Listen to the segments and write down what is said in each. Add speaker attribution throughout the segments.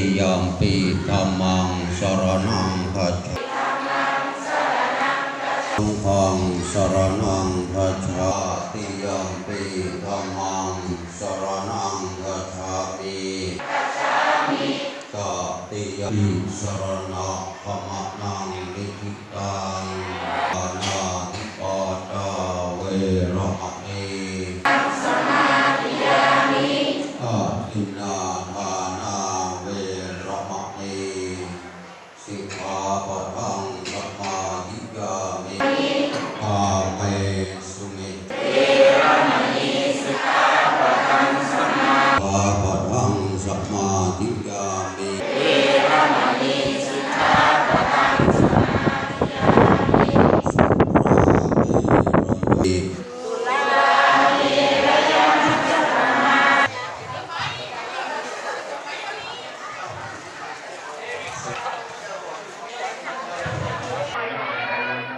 Speaker 1: yang pi tamang saranang bhaja. Tamang saranang bhaja. Yang pi tamang saranang bhaja pi saranang kamanang nikitang าปะทังสมาธิยามิอาเม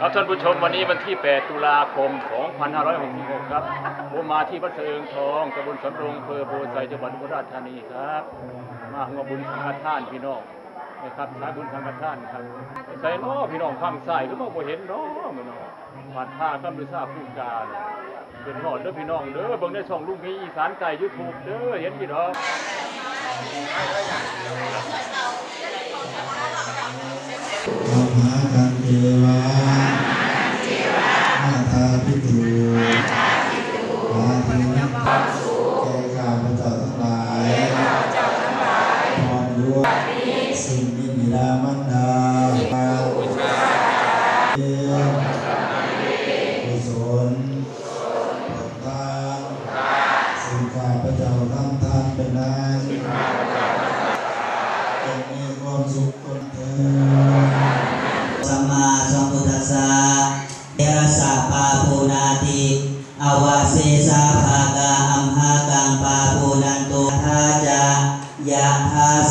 Speaker 2: ครับท่านผู้ชมวันนี้วันที่ 8 ตุลาคม 2566 ครับ ผมมาที่วัดเสริงทองตำบลสำโรงอำเภอโพไซจังหวัดอุบลราชธานีครับ มาหัวบุญสังฆทานพี่น้องนะครับสายบุญสังฆทานครับใส่น้อพี่น้องข้างใส่ก็มองบ่เห็นน้อพี่น้องผ่านท่าก็ไม่ทราบผู้การเป็นหอดเด้อพี่น้องเด้อเบิ่งในช่องลุงมีอีสานไก่ยูทูบเด้อเห็นพี่น้อง
Speaker 3: มหากันเทวามาตา พิตูมาทีนักแก่ข้าพเจ้าทั้งหลายพรด้วยสิ่งที่บิดามารดาเยี่ยมกุศลผลทาสิ่งข้าพเจ้าทำทานเป็นนั้นจงมีความสุขคนเถิด
Speaker 4: สัมมาสัมพุทธัสสะเดรสสะปาปา อวาเสสาภากาอัมภากังปาปูนัน